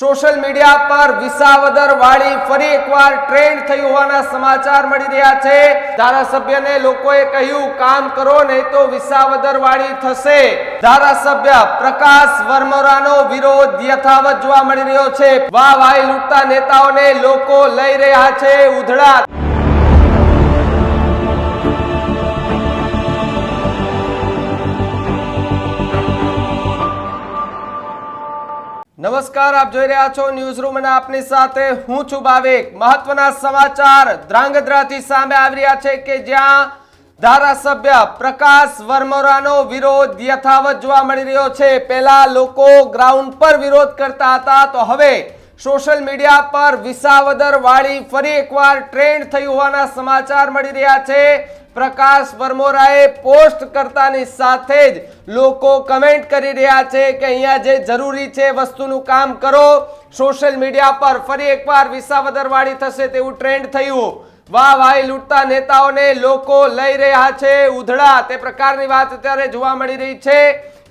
Social media પર વિસાવદર વાળી ફરી એકવાર ટ્રેન્ડ થઈ હોવાના સમાચાર મળી રહ્યા છે. ધારાસભ્યને લોકોએ કહ્યું, કામ કરો, નહીં તો વિસાવદર વાળી થશે. ધારાસભ્ય પ્રકાશ વર્મોરાનો વિરોધ યથાવત જોવા મળી રહ્યો છે. વાહ વાહ લૂંટતા નેતાઓને લોકો લઈ રહ્યા છે ઉધડા નમસ્કાર, આપ જોઈ રહ્યા છો ન્યૂઝ રૂમ અને આપની સાથે હું છું ભાવિક. મહત્વના સમાચાર ધ્રાંગધ્રાથી સામે આવી રહ્યા છે કે જ્યાં ધારાસભ્ય પ્રકાશ વર્મોરાનો વિરોધ યથાવત જોવા મળી રહ્યો છે. પહેલા લોકો ગ્રાઉન્ડ પર વિરોધ કરતા હતા, તો હવે સોશિયલ મીડિયા પર વિસાવદર વાળી ફરી એકવાર ટ્રેન્ડ થયું હોવાના સમાચાર મળી રહ્યા છે. પ્રકાશ વર્મોરાએ પોસ્ટ કરતાની સાથે જ લોકો કમેન્ટ કરી રહ્યા છે કે અહીંયા જે જરૂરી છે વસ્તુનું કામ કરો. સોશિયલ મીડિયા પર ફરી એકવાર વિસાવદર વાળી થશે તેવું ટ્રેન્ડ થયું. વાહ વાહ લૂંટતા નેતાઓને લોકો લઈ રહ્યા છે. ઉધડા તે પ્રકારની વાત અત્યારે જોવા મળી રહી છે.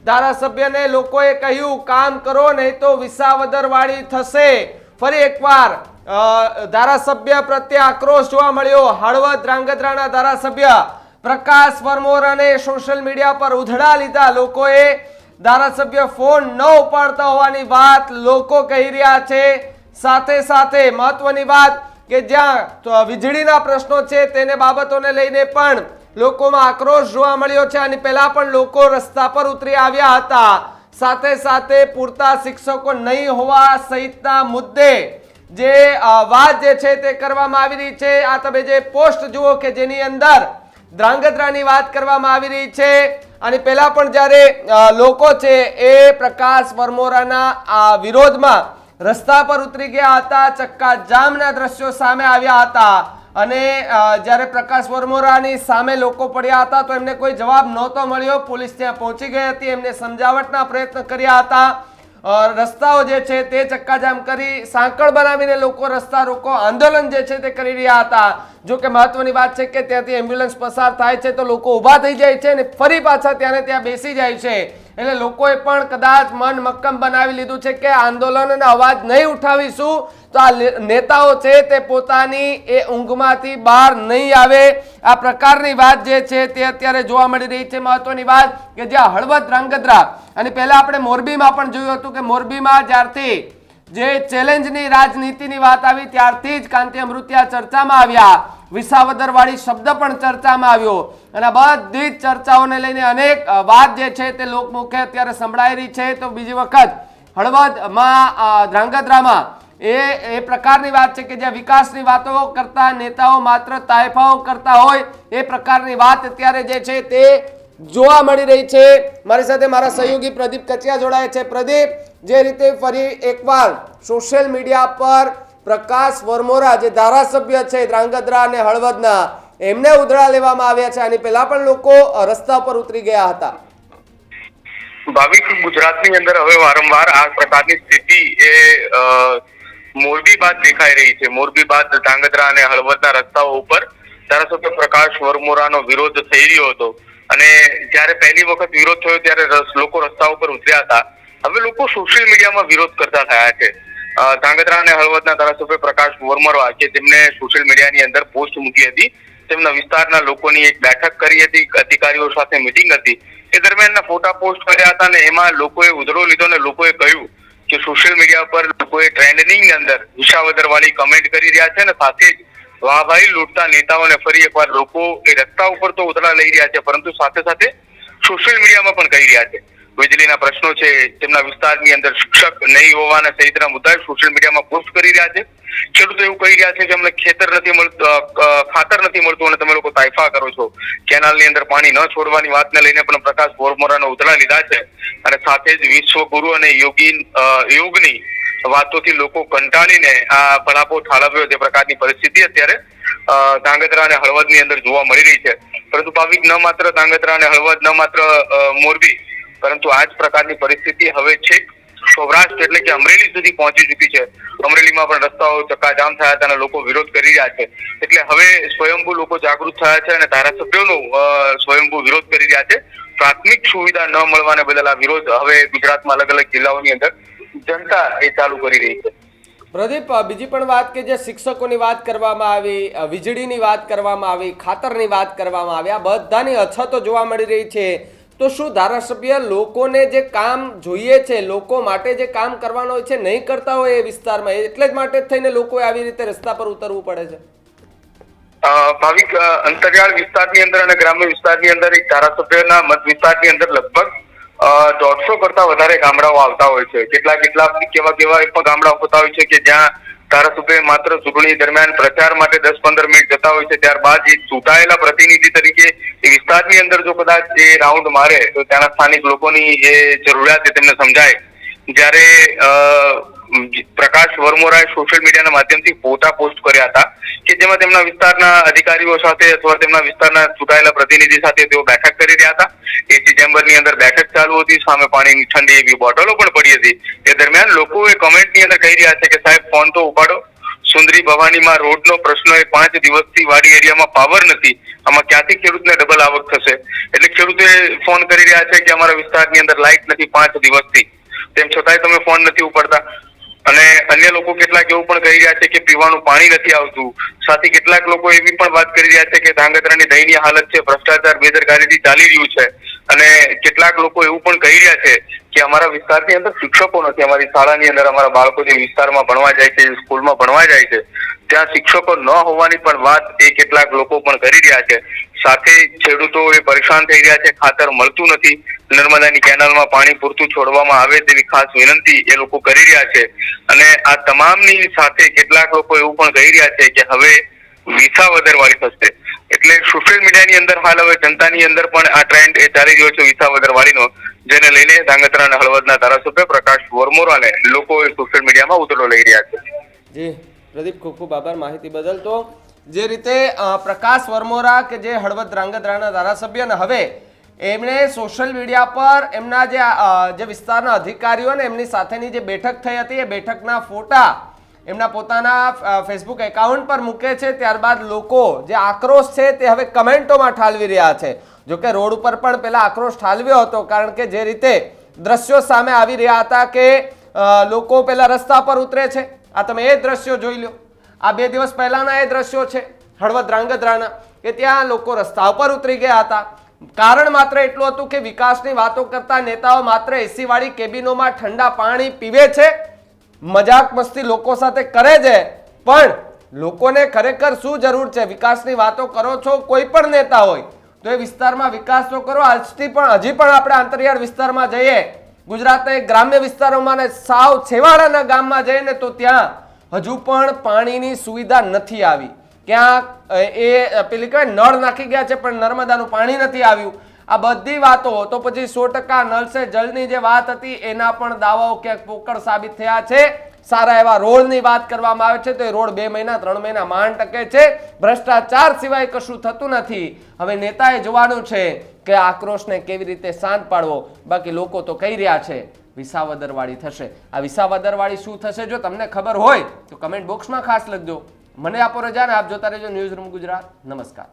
ધારાસભ્યને લોકોએ કહ્યું, કામ કરો, નહીં તો વિસાવદર વાળી થશે. ફરી એકવાર ધારાસભ્ય પ્રત્યે આક્રોશ જોવા મળ્યો. હળવદ ધ્રાંગધ્રાના ધારાસભ્ય પ્રકાશ વર્મોરાને સોશિયલ મીડિયા પર ઉધડા લીધા. લોકોએ ધારાસભ્ય ફોન ન ઉપાડતા હોવાની વાત લોકો કહી રહ્યા છે. સાથે સાથે મહત્વની વાત કે જ્યાં વીજળીના પ્રશ્નો છે, તેને બાબતોને લઈને પણ લોકોમાં આક્રોશ જોવા મળ્યો છે અને પહેલા પણ લોકો રસ્તા પર ઉતરી આવ્યા હતા. સાથે સાથે પૂરતા શિક્ષકો નહીં હોવા સહિતના મુદ્દે જે વાત જે છે તે કરવામાં આવી રહી છે. આ તમે જે પોસ્ટ જુઓ કે જેની અંદર ધ્રાંગધ્રાની વાત કરવામાં આવી રહી છે. અને પહેલા પણ જ્યારે લોકો છે એ પ્રકાશ વરમોરાના આ વિરોધમાં રસ્તા પર ઉતરી ગયા હતા ચક્કા જામના દ્રશ્યો સામે આવ્યા હતા. અને જ્યારે પ્રકાશ વર્મોરાની સામે લોકો પડ્યા હતા, તો એમને કોઈ જવાબ નહોતો મળ્યો. પોલીસ ત્યાં પહોંચી ગઈ હતી, એમને સમજાવટના પ્રયત્ન કર્યા હતા. રસ્તાઓ જે છે તે ચક્કાજામ કરી સાંકળ બનાવીને લોકો રસ્તા રોકો. આંદોલન જે છે તે કરી રહ્યા હતા. જો કે મહત્વની વાત છે કે ત્યાંથી એમ્બ્યુલન્સ પસાર થાય છે, તો લોકો ઊભા થઈ જાય છે અને ફરી પાછા ત્યાં ત્યાં બેસી જાય છે. એટલે લોકોએ પણ કદાચ મન મક્કમ બનાવી લીધું છે કે આંદોલન અને અવાજ નહીં ઉઠાવીશું. તો આ નેતાઓ છે તે પોતાની એ ઊંઘમાંથી બહાર નહીં આવે. આ પ્રકારની વાત જે છે તે અત્યારે જોવા મળી રહી છે. મહત્વની વાત કે જ્યાં હળવદ ધ્રાંગધ્રા અને પહેલાં આપણે મોરબીમાં પણ જોયું હતું કે મોરબીમાં જ્યારથી જે ચેલેન્જની રાજનીતિની વાત આવી ત્યારથી જ કાંતિ અમૃત્યા ચર્ચામાં આવ્યા. વિસાવદર વાળી શબ્દ પણ ચર્ચામાં આવ્યો. અને બધી જ ચર્ચાઓને લઈને અનેક વાત જે છે તે લોકમુખે અત્યારે સંભળાઈ રહી છે. તો બીજી વખત હળવદમાં ધ્રાંગધ્રામાં એ એ પ્રકારની વાત છે કે જ્યાં વિકાસની વાતો કરતા નેતાઓ માત્ર તાયફાઓ કરતા હોય, એ પ્રકારની વાત અત્યારે જે છે તે જોવા મળી રહી છે. મારી સાથે મારા સહયોગી પ્રદીપ કચિયા જોડાય છે. પ્રદીપ, જે રીતે ફરી એકવાર સોશિયલ મીડિયા પર પ્રકાશ વરમોરા જે ધારાસભ્ય છે, ધ્રાંગધ્રા અને હળવદના, એમને ઉધડા લેવામાં આવ્યા છે આની પહેલા પણ લોકો રસ્તા પર ઉતરી ગયા હતા. ભાવિક, ગુજરાતની અંદર હવે વારંવાર આ પ્રકારની સ્થિતિ એ મોરબી બાદ દેખાઈ રહી છે. મોરબી બાદ ધાંગધ્રા અને હળવદના રસ્તાઓ ઉપર ધારાસભ્ય પ્રકાશ વરમોરાનો વિરોધ થઈ રહ્યો હતો. અને જ્યારે પહેલી વખત વિરોધ થયો, ત્યારે લોકો રસ્તા ઉપર ઉતર્યા હતા. હવે લોકો સોશિયલ મીડિયામાં વિરોધ કરતા થયા છે. અ, ધાંગધ્રા અને હળવદના ધારાસભ્ય પ્રકાશ મોરમરવા કે તેમને સોશિયલ મીડિયાની અંદર પોસ્ટ મૂકી હતી તેમના વિસ્તારના લોકોની એક બેઠક કરી હતી અધિકારીઓ સાથે મિટિંગ હતી. એ દરમિયાનના ફોટા પોસ્ટ કર્યા હતા અને એમાં લોકોએ ઉધડો લીધો અને લોકોએ કહ્યું કે સોશિયલ મીડિયા પર લોકોએ ટ્રેન્ડિંગની અંદર વિસાવદર વાળી કમેન્ટ કરી રહ્યા છે અને સાથે જ વાહભાઈ લૂંટતા નેતાઓને ફરી એકવાર લોકો એ રસ્તા ઉપર તો ઉતરા લઈ રહ્યા છે પરંતુ સાથે સાથે સોશિયલ મીડિયામાં પણ કહી રહ્યા છે. વીજળીના પ્રશ્નો છે, તેમના વિસ્તારની અંદર શિક્ષક નહીં હોવાના સહિતના મુદ્દા સોશિયલ મીડિયામાં પોસ્ટ કરી રહ્યા છે. ખેડૂતો એવું કહી રહ્યા છે કે અમને ખેતર નથી મળતું ખાતર નથી મળતું અને તમે લોકો તાઇફા કરો છો. કેનાલની અંદર પાણી ન છોડવાની વાતને લઈને પણ પ્રકાશ બોરમોરાનો ઉધડા લીધા છે. અને સાથે જ વિશ્વગુરુ અને યોગી યોગની વાતોથી લોકો કંટાળીને આ ભલાપો ઠાલવ્યો તે પ્રકારની પરિસ્થિતિ અત્યારે ધાંગધ્રા અને હળવદની અંદર જોવા મળી રહી છે. પરંતુ ભાવિક ન માત્ર ધાંગધ્રા અને હળવદ, ન માત્ર મોરબી પરંતુ આ જ પ્રકારની પરિસ્થિતિ હવે છેક સૌરાષ્ટ્ર એટલે કે અમરેલી સુધી પહોંચી ચૂકી છે. અમરેલીમાં પણ રસ્તાઓ ચક્કાજામ થયા હતા અને લોકો વિરોધ કરી રહ્યા છે. એટલે હવે સ્વયંભૂ લોકો જાગૃત થયા છે અને ધારાસભ્યોનો સ્વયંભૂ વિરોધ કરી રહ્યા છે. પ્રાથમિક સુવિધા ન મળવાને બદલ આ વિરોધ હવે ગુજરાતમાં અલગ અલગ જિલ્લાઓની અંદર જનતા એ ચાલુ કરી રહી છે. પ્રદીપ બીજી પણ વાત કે જે શિક્ષકોની વાત કરવામાં આવી વીજળીની વાત કરવામાં આવી, ખાતરની વાત કરવામાં આવી, આ બધાની અછતો જોવા મળી રહી છે. તો શું ધારાસભ્ય લોકોને જે કામ જોઈએ છે, લોકો માટે જે કામ કરવાનું હોય છે, નહીં કરતા હોય એ વિસ્તારમાં? એટલે જ માટે થઈને લોકોએ આવી રીતે રસ્તા પર ઉતરવું પડે છે. ભાવિક અંતરિયાળ વિસ્તારની અંદર અને ગ્રામ્ય વિસ્તારની અંદર એક ધારાસભ્યના મત વિસ્તારની અંદર લગભગ દોઢસો કરતા વધારે ગામડાઓ આવતા હોય છે. કેટલા કેટલા, કેવા કેવા ગામડાઓ હોતા હોય છે કે જ્યાં ધારાસભ્ય માત્ર ચૂંટણી દરમિયાન પ્રચાર માટે દસ પંદર મિનિટ જતા હોય છે, ત્યારબાદ એ ચૂંટાયેલા પ્રતિનિધિ તરીકે એ વિસ્તારની અંદર જો કદાચ એ રાઉન્ડ મારે, તો ત્યાંના સ્થાનિક લોકોની જે જરૂરિયાત એ તેમને સમજાય. જ્યારે પ્રકાશ વરમોરાએ સોશિયલ મીડિયાના માધ્યમથી ફોટા પોસ્ટ કર્યા હતા કે જેમાં તેમના વિસ્તારના અધિકારીઓ સાથે અથવા તેમના વિસ્તારના ચૂંટાયેલા પ્રતિનિધિ સાથે તેઓ બેઠક કરી રહ્યા હતા. એસી ચેમ્બરની અંદર બેઠક ચાલુ હતી. સામે પાણીની ઠંડી એવી બોટલો પણ પડી હતી. તે દરમિયાન લોકો એ કમેન્ટની અંદર કહી રહ્યા છે કે, સાહેબ, ફોન તો ઉપાડો. સુંદરી ભવાનીમાં રોડનો પ્રશ્ન એ પાંચ દિવસથી વાડી એરિયામાં પાવર નથી. આમાં ક્યાંથી ખેડૂતને ડબલ આવક થશે? એટલે ખેડૂતે ફોન કરી રહ્યા છે કે, અમારા વિસ્તારની અંદર લાઇટ નથી પાંચ દિવસથી. તેમ છતાંય તમે ફોન નથી ઉપાડતા. અને અન્ય લોકો કેટલાક એવું પણ કહી રહ્યા છે કે પીવાનું પાણી નથી આવતું. સાથે કેટલાક લોકો એવી પણ વાત કરી રહ્યા છે કે ધાંગધ્રાની દયનીય હાલત છે, ભ્રષ્ટાચાર, બેદરકારીથી ચાલી રહ્યું છે. અને કેટલાક લોકો એવું પણ કહી રહ્યા છે કે અમારા વિસ્તારની અંદર શિક્ષકો નથી. અમારી શાળાની અંદર અમારા બાળકો જે વિસ્તારમાં ભણવા જાય છે, સ્કૂલમાં ભણવા જાય છે, ત્યાં શિક્ષકો ન હોવાની પણ વાત એ કેટલાક લોકો પણ કરી રહ્યા છે. સાથે ખેડૂતો એ પરેશાન થઈ રહ્યા છે, ખાતર મળતું નથી, નર્મદાની કેનાલમાં પાણી પૂરતું છોડવામાં આવે તેવી ખાસ વિનંતી એ લોકો કરી રહ્યા છે. અને આ તમામની સાથે કેટલાક લોકો એવું પણ કહી રહ્યા છે કે હવે વિસાવદર વાળી થશે. એટલે સોશિયલ મીડિયાની અંદર હાલ હવે જનતાની અંદર પણ આ ટ્રેન્ડ એ ચાલી રહ્યો છે વિસાવદર વાળીનો જેને લઈને ધાંગધ્રા અને હળવદના ધારાસભ્ય પ્રકાશ વોરમોરાને લોકો સોશિયલ મીડિયામાં ઉતરો લઈ રહ્યા છે. જી, પ્રદીપ ખૂબ ખૂબ આભાર માહિતી બદલ. તો જે રીતે પ્રકાશ વર્મોરા કે જે હળવદ ધ્રાંગધ્રાના ધારાસભ્ય અને હવે એમણે સોશિયલ મીડિયા પર એમના જે જે વિસ્તારના અધિકારીઓ ને એમની સાથેની જે બેઠક થઈ હતી, એ બેઠકના ફોટા એમના પોતાના ફેસબુક એકાઉન્ટ પર મૂકે છે. ત્યારબાદ લોકો જે આક્રોશ છે તે હવે કમેન્ટોમાં ઠાલવી રહ્યા છે. જોકે રોડ ઉપર પણ પેલા આક્રોશ ઠાલવ્યો હતો, કારણ કે જે રીતે દ્રશ્યો સામે આવી રહ્યા હતા કે લોકો પેલા રસ્તા પર ઉતરે છે. આ તમે એ દ્રશ્યો જોઈ લો. આ બે દિવસ પહેલાના એ દ્રશ્યો છે, હળવદ રાંગધ્રાના, કે ત્યાં લોકો રસ્તા ઉપર ઉતરી ગયા હતા. કારણ માત્ર એટલું હતું કે વિકાસની વાતો કરતા નેતાઓ માત્ર એસી વાળી કેબિનોમાં ઠંડા પાણી પીવે છે, મજાક મસ્તી લોકો સાથે કરે છે. પણ લોકોને ખરેખર શું જરૂર છે? વિકાસની વાતો કરો છો કોઈ પણ નેતા હોય, તો એ વિસ્તારમાં વિકાસ તો કરો. આજથી પણ, હજી પણ આપણે આંતરિયાળ વિસ્તારમાં જઈએ. ગુજરાતના ગ્રામ્ય વિસ્તારોમાં ને સાવ છેવાડાના ગામમાં જઈએ ને તો ત્યાં હજુ પણ પાણીની સુવિધા નથી આવી. ક્યાંક એ પેલી કહેવાય નળ નાખી ગયા છે, પણ નર્મદાનું પાણી નથી આવ્યું. આ બધી વાતો, તો પછી સો ટકા નલસે જલની જે વાત હતી, એના પણ દાવાઓ ક્યાંક પોકળ સાબિત થયા છે. સારા એવા રોડની વાત કરવામાં આવે છે, તો એ રોડ બે મહિના, ત્રણ મહિના માંડ ટકે છે. ભ્રષ્ટાચાર સિવાય કશું થતું નથી. હવે નેતાએ જોવાનું છે કે આક્રોશને કેવી રીતે શાંત પાડવો. બાકી લોકો તો કહી રહ્યા છે. વિસાવદરવાળી થશે. આ વિસાવદરવાળી શું થશે? જો તમને ખબર હોય, તો કમેન્ટ બોક્સમાં ખાસ લખજો. મને આપો રજા ને આપ જોતા રહેજો ન્યૂઝ રૂમ ગુજરાત. નમસ્કાર.